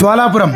జ్వాలాపురం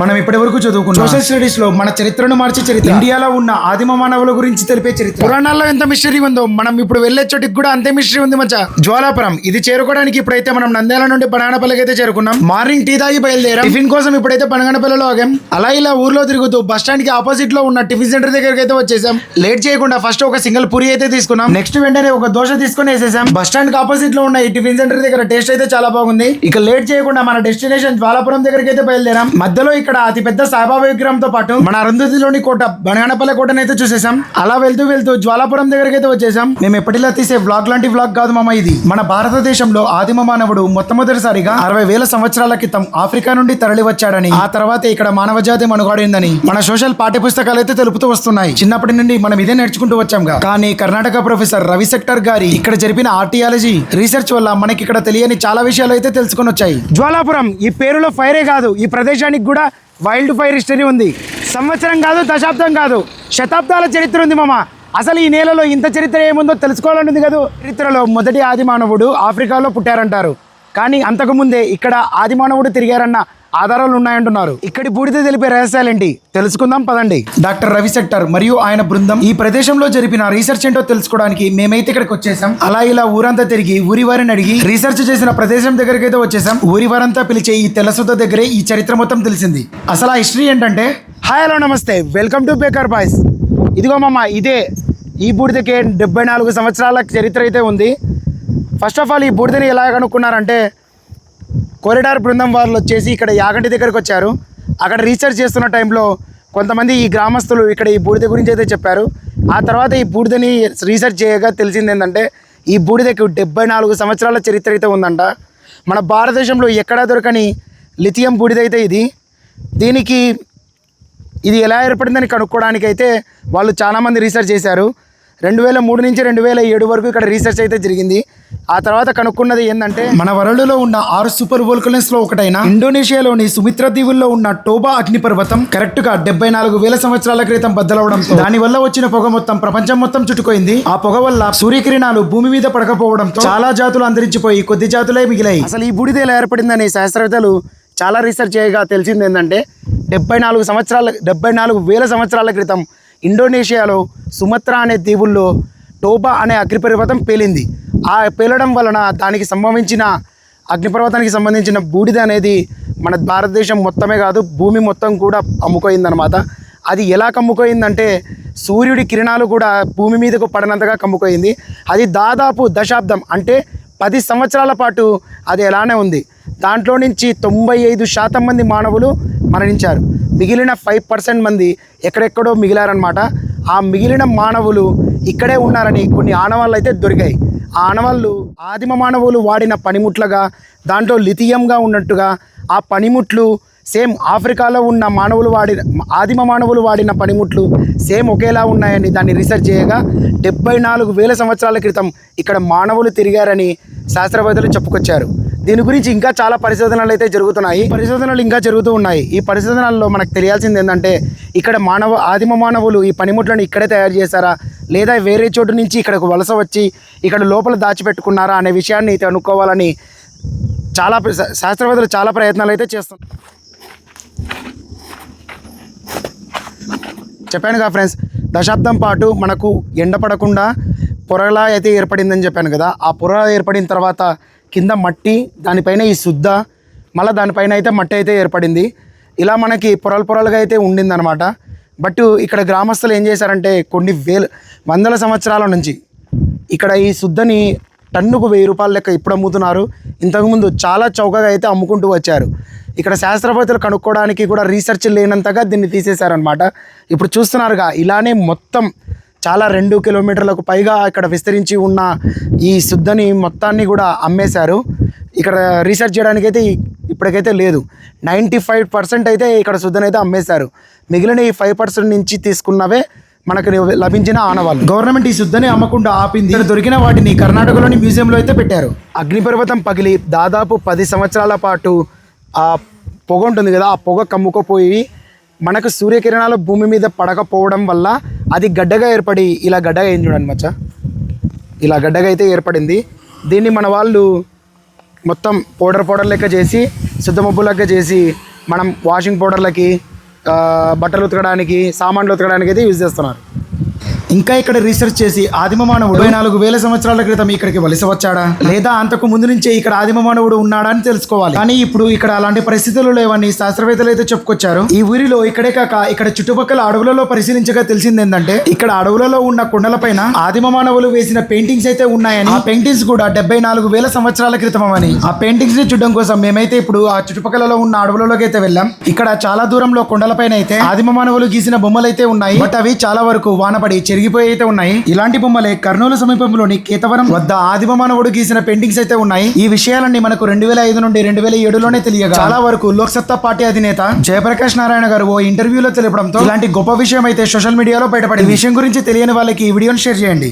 మనం ఇప్పటి వరకు చదువుకున్నాం. సోషల్ స్టడీస్లో మన చరిత్రను మార్చే చరిత్ర. ఇండియాలో ఉన్న ఆదిమ మానవుల గురించి తెలిపే చరిత్ర. పురాణాల్లో ఎంత మిస్టరీ ఉందో మనం ఇప్పుడు వెళ్ళే చోటికి కూడా అంతే మిస్టరీ ఉంది మచ్చా. జ్వాలాపురం ఇది చేరుకోవడానికి ఇప్పుడైతే మనం నంద్యాల నుండి బనానపల్లికి అయితే చేరుకున్నాం. మార్నింగ్ టీ తాగి బయలుదేరాం. టిఫిన్ కోసం ఇప్పుడైతే బనగనపల్లిలో ఆగాం. అలా ఇలా ఊర్లో తిరుగుతూ బస్ స్టాండ్కి ఆపోజిట్లో ఉన్న టిఫిన్ సెంటర్ దగ్గరికి అయితే వచ్చేసాం. లేట్ చేయకుండా ఫస్ట్ ఒక సింగిల్ పూరి అయితే తీసుకున్నాం. నెక్స్ట్ వెంటనే ఒక దోశ తీసుకొని వేసేసాం. బస్ స్టాండ్కి ఆపోజిట్లో ఉన్న ఈ టిఫిన్ సెంటర్ దగ్గర టేస్ట్ అయితే చాలా బాగుంది. ఇక లేట్ చేయకుండా మన డెస్టినేషన్ జ్వాలాపురం దగ్గరికి అయితే బయలుదేరాం. మధ్యలో ఇక్కడ అతిపెద్ద సాయిబాబా విగ్రహంతో పాటు మన అరుంధతిలోని కోట బనగానపల్లె కోటను అయితే చూసేసాం అలా వెళ్తూ వెళ్తూ జ్వాలాపురం దగ్గరికి అయితే వచ్చేసాం మేము ఎప్పటిలా తీసే బ్లాగ్ లాంటి వ్లాగ్ కాదు మామ ఇది. మన భారతదేశంలో ఆదిమ మానవుడు మొట్టమొదటిసారిగా అరవై వేల సంవత్సరాల క్రితం ఆఫ్రికా నుండి తరలి వచ్చాడని ఆ తర్వాత ఇక్కడ మానవ జాతి మనుగాడిందని మన సోషల్ పాఠ్య పుస్తకాలు అయితే తెలుపుతూ వస్తున్నాయి. చిన్నప్పటి నుండి మనం ఇదే నేర్చుకుంటూ వచ్చాంగా కానీ కర్ణాటక ప్రొఫెసర్ రవి సెక్టర్ గారి ఇక్కడ జరిపిన ఆర్టియాలజీ రీసెర్చ్ వల్ల మనకి ఇక్కడ తెలియని చాలా విషయాలు అయితే తెలుసుకొని వచ్చాయి జ్వాలాపురం ఈ పేరులో ఫైరే కాదు ఈ ప్రదేశానికి కూడా వైల్డ్ ఫైర్ హిస్టరీ ఉంది. సంవత్సరం కాదు దశాబ్దం కాదు శతాబ్దాల చరిత్ర ఉంది మామ. అసలు ఈ నేలలో ఇంత చరిత్ర ఏముందో తెలుసుకోవాలని ఉంది కదా? చరిత్రలో మొదటి ఆది మానవుడు ఆఫ్రికాలో పుట్టారంటారు. కానీ అంతకుముందే ఇక్కడ ఆది మానవుడు తిరిగారన్న ఆధారాలు ఉన్నాయంటున్నారు. ఇక్కడి బూడిద తెలిపే రహస్యాలేంటి తెలుసుకుందాం పదండి. డాక్టర్ రవి సెక్టర్ మరియు ఆయన బృందం ఈ ప్రదేశంలో జరిపిన రీసెర్చ్ ఏంటో తెలుసుకోవడానికి మేమైతే ఇక్కడికి వచ్చేసాం. అలా ఇలా ఊరంతా తిరిగి ఊరి వారిని అడిగి రీసెర్చ్ చేసిన ప్రదేశం దగ్గరికి అయితే వచ్చేసాం. ఊరి వారంతా పిలిచే ఈ తెల్లసుత దగ్గరే ఈ చరిత్ర మొత్తం తెలిసింది. అసలు ఆ హిస్టరీ ఏంటంటే? హాయ్ హలో నమస్తే. Welcome to baker boys. ఇదిగో మామ ఇదే. ఈ బూడిదకి డెబ్బై నాలుగు సంవత్సరాల చరిత్ర అయితే ఉంది. ఫస్ట్ ఆఫ్ ఆల్ ఈ బూడిదని ఎలా కనుక్కున్నారంటే కొరిడార్ బృందం వాళ్ళు వచ్చేసి ఇక్కడ యాగంటి దగ్గరకు వచ్చారు. అక్కడ రీసెర్చ్ చేస్తున్న టైంలో కొంతమంది ఈ గ్రామస్తులు ఇక్కడ ఈ బూడిద గురించి అయితే చెప్పారు. ఆ తర్వాత ఈ బూడిదని రీసెర్చ్ చేయగా తెలిసింది ఏంటంటే ఈ బూడిదకి డెబ్బై నాలుగు సంవత్సరాల చరిత్ర అయితే ఉందంట. మన భారతదేశంలో ఎక్కడా దొరకని లిథియం బూడిద అయితే ఇది. దీనికి ఇది ఎలా ఏర్పడిందని కనుక్కోవడానికి అయితే వాళ్ళు చాలామంది రీసెర్చ్ చేశారు. రెండు వేల మూడు నుంచి రెండు వేల ఏడు వరకు ఇక్కడ రీసెర్చ్ అయితే జరిగింది. ఆ తర్వాత కనుక్కున్నది ఏంటంటే మన వరల్డ్లో ఉన్న ఆరు సూపర్ వోల్కనస్లో ఒకటైన ఇండోనేషియాలోని సుమిత్ర దీవుల్లో ఉన్న టోబా అగ్నిపర్వతం కరెక్ట్గా డెబ్బై నాలుగు వేల సంవత్సరాల క్రితం బద్దలవడంతో దాని వల్ల వచ్చిన పొగ మొత్తం ప్రపంచం మొత్తం చుట్టుకోయింది. ఆ పొగ వల్ల సూర్యకిరణాలు భూమి మీద పడకపోవడంతో చాలా జాతులు అంతరించిపోయి కొద్ది జాతులే మిగిలాయి. అసలు ఈ బూడిద ఎలా ఏర్పడిందని శాస్త్రవేత్తలు చాలా రీసెర్చ్ చేయగా తెలిసింది ఏంటంటే డెబ్బై నాలుగు సంవత్సరాల డెబ్బై నాలుగు వేల సంవత్సరాల క్రితం ఇండోనేషియాలో సుమత్రా అనే దీవుల్లో టోబా అనే అగ్నిపర్వతం పేలింది. ఆ పేలడం వలన దానికి సంభవించిన అగ్నిపర్వతానికి సంబంధించిన బూడిద అనేది మన భారతదేశం మొత్తమే కాదు భూమి మొత్తం కూడా అమ్ముకోయిందనమాట అది ఎలా కమ్ముకోయిందంటే సూర్యుడి కిరణాలు కూడా భూమి మీదకు పడినంతగా కమ్ముకోయింది. అది దాదాపు దశాబ్దం అంటే పది సంవత్సరాల పాటు అది ఎలానే ఉంది. దాంట్లో నుంచి తొంభై ఐదు శాతం మంది మానవులు మరణించారు. మిగిలిన ఫైవ్ పర్సెంట్ మంది ఎక్కడెక్కడో మిగిలారనమాట ఆ మిగిలిన మానవులు ఇక్కడే ఉన్నారని కొన్ని ఆనవాళ్ళు అయితే దొరికాయి. ఆ ఆనవాళ్ళు ఆదిమ మానవులు వాడిన పనిముట్లుగా దాంట్లో లిథియంగా ఉన్నట్టుగా ఆ పనిముట్లు సేమ్ ఆఫ్రికాలో ఉన్న మానవులు వాడిన ఆదిమ మానవులు వాడిన పనిముట్లు సేమ్ ఒకేలా ఉన్నాయని దాన్ని రీసెర్చ్ చేయగా డెబ్బై నాలుగు వేల సంవత్సరాల క్రితం ఇక్కడ మానవులు తిరిగారని శాస్త్రవేత్తలు చెప్పుకొచ్చారు. దీని గురించి ఇంకా చాలా పరిశోధనలు అయితే జరుగుతున్నాయి. పరిశోధనలు ఇంకా జరుగుతూ ఉన్నాయి. ఈ పరిశోధనల్లో మనకు తెలియాల్సింది ఏంటంటే ఇక్కడ మానవ ఆదిమ మానవులు ఈ పనిముట్లను ఇక్కడే తయారు చేశారా? లేదా వేరే చోటు నుంచి ఇక్కడకు వలస వచ్చి ఇక్కడ లోపల దాచిపెట్టుకున్నారా అనే విషయాన్ని కనుక్కోవాలని చాలా ప్ర- శాస్త్రవేత్తలు చాలా ప్రయత్నాలు అయితే చేస్తున్నారు చెప్పాను కదా ఫ్రెండ్స్ దశాబ్దం పాటు మనకు ఎండ పడకుండా పొరలా అయితే ఏర్పడిందని చెప్పాను కదా. ఆ పొర ఏర్పడిన తర్వాత కింద మట్టి దానిపైన ఈ శుద్ధ మళ్ళీ దానిపైన అయితే మట్టి అయితే ఏర్పడింది. ఇలా మనకి పొరలు పొరలుగా అయితే ఉండిందనమాట బట్ ఇక్కడ గ్రామస్తులు ఏం చేశారంటే కొన్ని వేల వందల సంవత్సరాల నుంచి ఇక్కడ ఈ శుద్ధని టన్నుకు వెయ్యి రూపాయల లెక్క ఇప్పుడు అమ్ముతున్నారు. ఇంతకుముందు చాలా చౌకగా అయితే అమ్ముకుంటూ వచ్చారు. ఇక్కడ శాస్త్రవేత్తలు కనుక్కోవడానికి కూడా రీసెర్చ్ లేనంతగా దీన్ని తీసేశారనమాట ఇప్పుడు చూస్తున్నారుగా ఇలానే మొత్తం చాలా రెండు కిలోమీటర్లకు పైగా ఇక్కడ విస్తరించి ఉన్న ఈ శుద్ధని మొత్తాన్ని కూడా అమ్మేశారు. ఇక్కడ రీసెర్చ్ చేయడానికి అయితే ఇప్పటికైతే లేదు. నైంటీ ఫైవ్ పర్సెంట్ అయితే ఇక్కడ శుద్ధని అయితే అమ్మేశారు. మిగిలిన ఈ ఫైవ్ పర్సెంట్ నుంచి తీసుకున్నవే మనకు లభించిన ఆనవాళ్ళు. గవర్నమెంట్ ఈ శుద్ధని అమ్మకుండా ఆపింది. దొరికిన వాటిని కర్ణాటకలోని మ్యూజియంలో అయితే పెట్టారు. అగ్నిపర్వతం పగిలి దాదాపు పది సంవత్సరాల పాటు ఆ పొగ ఉంటుంది కదా ఆ పొగ కమ్ముకుపోయి మనకు సూర్యకిరణాలు భూమి మీద పడకపోవడం వల్ల అది గడ్డగా ఏర్పడి ఇలా గడ్డగా అయింది చూడండి మచ్చ. ఇలా గడ్డగా అయితే ఏర్పడింది. దీన్ని మన వాళ్ళు మొత్తం పౌడర్ పౌడర్ లెక్క చేసి సిద్ధమబ్బు లెక్క చేసి మనం వాషింగ్ పౌడర్లకి బట్టలు ఉతకడానికి సామాన్లు ఉతకడానికి అయితే యూజ్ చేస్తున్నారు. ఇంకా ఇక్కడ రీసెర్చ్ చేసి ఆదిమ మానవుడు ఇరవై నాలుగు వేల సంవత్సరాల క్రితం ఇక్కడికి వలస వచ్చాడా? లేదా అంతకు ముందు నుంచే ఇక్కడ ఆదిమ మానవుడు ఉన్నాడా అని తెలుసుకోవాలి. కానీ ఇప్పుడు ఇక్కడ అలాంటి పరిస్థితులు లేవని శాస్త్రవేత్తలు అయితే చెప్పుకొచ్చారు. ఈ ఊరిలో ఇక్కడే కాక ఇక్కడ చుట్టుపక్కల అడవులలో పరిశీలించగా తెలిసింది ఏంటంటే ఇక్కడ అడవులలో ఉన్న కొండల పైన ఆదిమ మానవులు వేసిన పెయింటింగ్స్ అయితే ఉన్నాయని ఆ పెయింటింగ్స్ కూడా డెబ్బై నాలుగు వేల సంవత్సరాల క్రితం అని ఆ పెయింటింగ్స్ని చూడడం కోసం మేమైతే ఇప్పుడు ఆ చుట్టుపక్కలలో ఉన్న అడవులలోకి అయితే వెళ్ళాం. ఇక్కడ చాలా దూరంలో కొండలపైన అయితే ఆదిమ మానవులు గీసిన బొమ్మలు అయితే ఉన్నాయి. బట్ అవి చాలా వరకు వానపడి విరిగిపోయి అయితే ఉన్నాయి. ఇలాంటి బొమ్మలే కర్నూలు సమీపంలోని కేతవరం వద్ద ఆదిమ మానవుడు గీసిన పెయింటింగ్స్ అయితే ఉన్నాయి. ఈ విషయాలన్నీ మనకు రెండు వేల ఐదు నుండి రెండు వేల ఏడులోనే తెలియగా చాలా వరకు లోక్ సత్తా పార్టీ అధినేత జయప్రకాష్ నారాయణ గారు ఓ ఇంటర్వ్యూలో తెలపడంతో ఇలాంటి గొప్ప విషయం అయితే సోషల్ మీడియాలో బయటపడి విషయం గురించి తెలియని వాళ్ళకి ఈ వీడియోని షేర్ చేయండి.